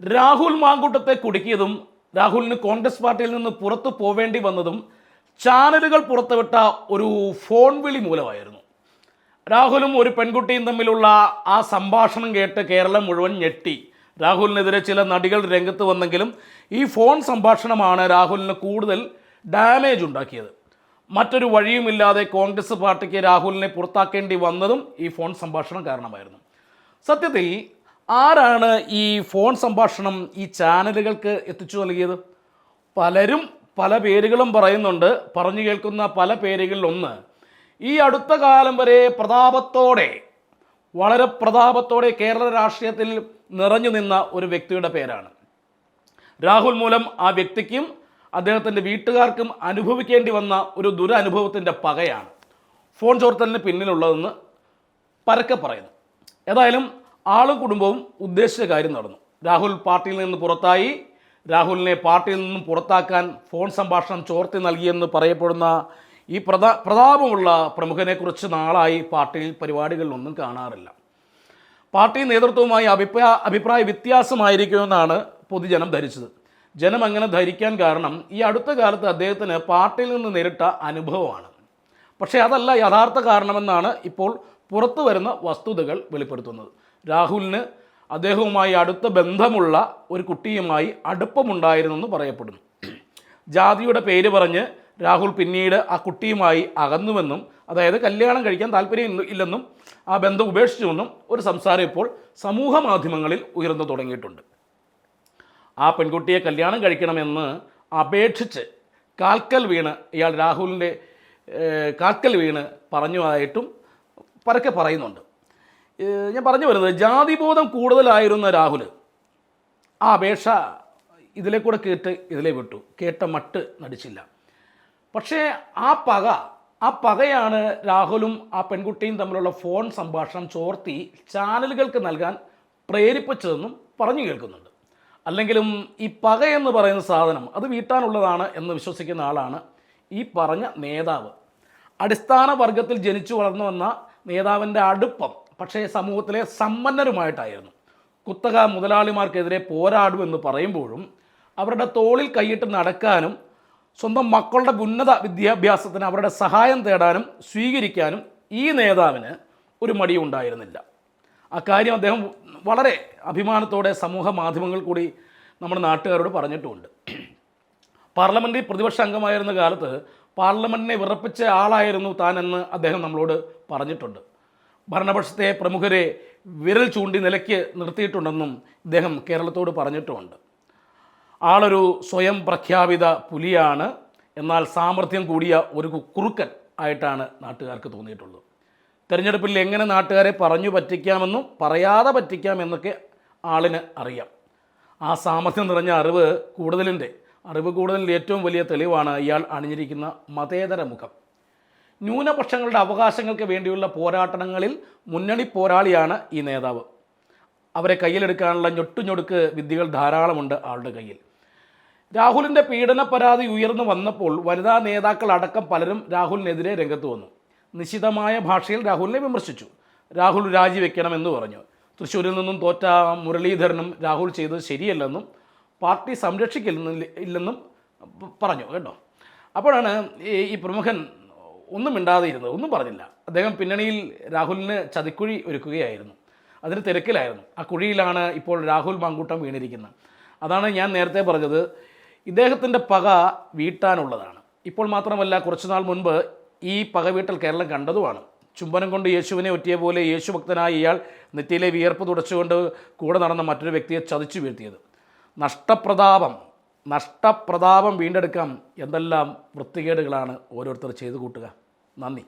രാഹുൽ മാങ്കൂട്ടത്തെ കുടുക്കിയതും രാഹുലിന് കോൺഗ്രസ് പാർട്ടിയിൽ നിന്ന് പുറത്തു പോവേണ്ടി വന്നതും ചാനലുകൾ പുറത്തുവിട്ട ഒരു ഫോൺ വിളി മൂലമായിരുന്നു. രാഹുലും ഒരു പെൺകുട്ടിയും തമ്മിലുള്ള ആ സംഭാഷണം കേട്ട് കേരളം മുഴുവൻ ഞെട്ടി. രാഹുലിനെതിരെ ചില നടികൾ രംഗത്ത് വന്നെങ്കിലും ഈ ഫോൺ സംഭാഷണമാണ് രാഹുലിന് കൂടുതൽ ഡാമേജ് ഉണ്ടാക്കിയത്. മറ്റൊരു വഴിയുമില്ലാതെ കോൺഗ്രസ് പാർട്ടിക്ക് രാഹുലിനെ പുറത്താക്കേണ്ടി വന്നതും ഈ ഫോൺ സംഭാഷണം കാരണമായിരുന്നു. സത്യത്തിൽ ആരാണ് ഈ ഫോൺ സംഭാഷണം ഈ ചാനലുകൾക്ക് എത്തിച്ചു നൽകിയത്? പലരും പല പേരുകളും പറയുന്നുണ്ട്. പറഞ്ഞു കേൾക്കുന്ന പല പേരുകളിൽ ഒന്ന് ഈ അടുത്ത കാലം വരെ പ്രതാപത്തോടെ വളരെ പ്രതാപത്തോടെ കേരള രാഷ്ട്രീയത്തിൽ നിറഞ്ഞു നിന്ന ഒരു വ്യക്തിയുടെ പേരാണ്. രാഹുൽ മൂലം ആ വ്യക്തിക്കും അദ്ദേഹത്തിന്റെ വീട്ടുകാർക്കും അനുഭവിക്കേണ്ടി വന്ന ഒരു ദുരനുഭവത്തിന്റെ പകയാണ് ഫോൺ ചോർത്തലിന് പിന്നിലുള്ളതെന്ന് പരക്കെ പറയുന്നു. ഏതായാലും ആളും കുടുംബവും ഉദ്ദേശിച്ച കാര്യം നടന്നു. രാഹുൽ പാർട്ടിയിൽ നിന്ന് പുറത്തായി. രാഹുലിനെ പാർട്ടിയിൽ നിന്നും പുറത്താക്കാൻ ഫോൺ സംഭാഷണം ചോർത്തി നൽകിയെന്ന് പറയപ്പെടുന്ന ഈ പ്രതാ പ്രതാപമുള്ള പ്രമുഖനെക്കുറിച്ച് നാളായി പാർട്ടിയിൽ പരിപാടികളിലൊന്നും കാണാറില്ല. പാർട്ടി നേതൃത്വവുമായി അഭിപ്രായ അഭിപ്രായ വ്യത്യാസമായിരിക്കുമെന്നാണ് പൊതുജനം ധരിച്ചത്. ജനം അങ്ങനെ ധരിക്കാൻ കാരണം ഈ അടുത്ത കാലത്ത് അദ്ദേഹത്തിന് പാർട്ടിയിൽ നിന്ന് നേരിട്ട അനുഭവമാണ്. പക്ഷേ അതല്ല യഥാർത്ഥ കാരണമെന്നാണ് ഇപ്പോൾ പുറത്തു വരുന്ന വസ്തുതകൾ വെളിപ്പെടുത്തുന്നത്. രാഹുലിന് അദ്ദേഹവുമായി അടുത്ത ബന്ധമുള്ള ഒരു കുട്ടിയുമായി അടുപ്പമുണ്ടായിരുന്നെന്ന് പറയപ്പെടുന്നു. ജാതിയുടെ പേര് പറഞ്ഞ് രാഹുൽ പിന്നീട് ആ കുട്ടിയുമായി അകന്നുവെന്നും അതായത് കല്യാണം കഴിക്കാൻ താല്പര്യം ഇല്ലെന്നും ആ ബന്ധം ഉപേക്ഷിച്ചുവെന്നും ഒരു സംസാരം ഇപ്പോൾ സമൂഹ മാധ്യമങ്ങളിൽ ഉയർന്നു തുടങ്ങിയിട്ടുണ്ട്. ആ പെൺകുട്ടിയെ കല്യാണം കഴിക്കണമെന്ന് അപേക്ഷിച്ച് കാൽക്കൽ വീണ് ഇയാൾ രാഹുലിന്റെ കാൽക്കൽ വീണ് പറഞ്ഞതായിട്ടും പരക്കെ പറയുന്നുണ്ട്. ഞാൻ പറഞ്ഞു വരുന്നത് ജാതിബോധം കൂടുതലായിരുന്ന രാഹുൽ ആ അപേക്ഷ ഇതിലെ കൂടെ കേട്ട് ഇതിലെ വിട്ടു. കേട്ട മട്ട് നടിച്ചില്ല. പക്ഷേ ആ പക ആ പകയാണ് രാഹുലും ആ പെൺകുട്ടിയും തമ്മിലുള്ള ഫോൺ സംഭാഷണം ചോർത്തി ചാനലുകൾക്ക് നൽകാൻ പ്രേരിപ്പിച്ചതെന്നും പറഞ്ഞു കേൾക്കുന്നുണ്ട്. അല്ലെങ്കിലും ഈ പക എന്ന് പറയുന്ന സാധനം അത് വീട്ടാനുള്ളതാണ് എന്ന് വിശ്വസിക്കുന്ന ആളാണ് ഈ പറഞ്ഞ നേതാവ്. അടിസ്ഥാന വർഗത്തിൽ ജനിച്ചു വളർന്നു വന്ന നേതാവിന്റെ അടുപ്പം പക്ഷേ സമൂഹത്തിലെ സമ്പന്നരുമായിട്ടായിരുന്നു. കുത്തക മുതലാളിമാർക്കെതിരെ പോരാടുമെന്ന് പറയുമ്പോഴും അവരുടെ തോളിൽ കൈയിട്ട് നടക്കാനും സ്വന്തം മക്കളുടെ ഉന്നത വിദ്യാഭ്യാസത്തിന് അവരുടെ സഹായം തേടാനും സ്വീകരിക്കാനും ഈ നേതാവിന് ഒരു മടിയുണ്ടായിരുന്നില്ല അക്കാര്യം അദ്ദേഹം വളരെ അഭിമാനത്തോടെ സമൂഹ മാധ്യമങ്ങൾ കൂടി നമ്മുടെ നാട്ടുകാരോട് പറഞ്ഞിട്ടുമുണ്ട് പാർലമെന്റിൽ പ്രതിപക്ഷ അംഗമായിരുന്ന കാലത്ത് പാർലമെന്റിനെ വിറപ്പിച്ച ആളായിരുന്നു താനെന്ന് അദ്ദേഹം നമ്മളോട് പറഞ്ഞിട്ടുണ്ട്. ഭരണപക്ഷത്തെ പ്രമുഖരെ വിരൽ ചൂണ്ടി നിലയ്ക്ക് നിർത്തിയിട്ടുണ്ടെന്നും ഇദ്ദേഹം കേരളത്തോട് പറഞ്ഞിട്ടുമുണ്ട് ആളൊരു സ്വയം പ്രഖ്യാപിത പുലിയാണ്. എന്നാൽ സാമർഥ്യം കൂടിയ ഒരു കുറുക്കൻ ആയിട്ടാണ് നാട്ടുകാർക്ക് തോന്നിയിട്ടുള്ളത്. തെരഞ്ഞെടുപ്പിൽ എങ്ങനെ നാട്ടുകാരെ പറഞ്ഞു പറ്റിക്കാമെന്നും പറയാതെ പറ്റിക്കാമെന്നൊക്കെ ആളിന് അറിയാം. ആ സാമർഥ്യം നിറഞ്ഞ അറിവ് കൂടുതലിന്റെ അറിവ് കൂടുതലിന്റെ ഏറ്റവും വലിയ തെളിവാണ് ഇയാൾ അണിഞ്ഞിരിക്കുന്ന മതേതര മുഖം. ന്യൂനപക്ഷങ്ങളുടെ അവകാശങ്ങൾക്ക് വേണ്ടിയുള്ള പോരാട്ടങ്ങളിൽ മുന്നണി പോരാളിയാണ് ഈ നേതാവ്. അവരെ കയ്യിലെടുക്കാനുള്ള ഞൊട്ടുഞൊടുക്ക് വിദ്യകൾ ധാരാളമുണ്ട് ആളുടെ കയ്യിൽ. രാഹുലിന്റെ പീഡന പരാതി ഉയർന്നു വന്നപ്പോൾ വനിതാ നേതാക്കൾ അടക്കം പലരും രാഹുലിനെതിരെ രംഗത്ത് വന്നു. നിശിതമായ ഭാഷയിൽ രാഹുലിനെ വിമർശിച്ചു. രാഹുൽ രാജിവെക്കണമെന്ന് പറഞ്ഞു. തൃശ്ശൂരിൽ നിന്നും തോറ്റ മുരളീധരനും രാഹുൽ ചെയ്തത് ശരിയല്ലെന്നും പാർട്ടി സംരക്ഷിക്കില്ലെന്നും പറഞ്ഞു കേട്ടോ. അപ്പോഴാണ് ഈ ഈ പ്രമുഖൻ ഒന്നും മിണ്ടാതെ ഇരുന്നത് ഒന്നും പറഞ്ഞില്ല. അദ്ദേഹം പിന്നണിയിൽ രാഹുലിന് ചതിക്കുഴി ഒരുക്കുകയായിരുന്നു. അതിന് തിരക്കിലായിരുന്നു. ആ കുഴിയിലാണ് ഇപ്പോൾ രാഹുൽ മാങ്കൂട്ടം വീണിരിക്കുന്നത്. അതാണ് ഞാൻ നേരത്തെ പറഞ്ഞത്. ഇദ്ദേഹത്തിന്റെ പക വീട്ടാനുള്ളതാണ്. ഇപ്പോൾ മാത്രമല്ല കുറച്ചുനാൾ മുൻപ് ഈ പക വീട്ടൽ കേരളം കണ്ടതുമാണ്. ചുംബനം കൊണ്ട് യേശുവിനെ ഒറ്റിയ പോലെ യേശു ഭക്തനായ ഇയാൾ നെറ്റിയിലെ വിയർപ്പ് തുടച്ചുകൊണ്ട് കൂടെ നടന്ന മറ്റൊരു വ്യക്തിയെ ചതിച്ചു വീഴ്ത്തിയത്. നഷ്ടപ്രതാപം നഷ്ടപ്രതാപം വീണ്ടെടുക്കാം എന്തെല്ലാം വൃത്തികേടുകളാണ് ഓരോരുത്തർ ചെയ്തു കൂട്ടുക. 妈咪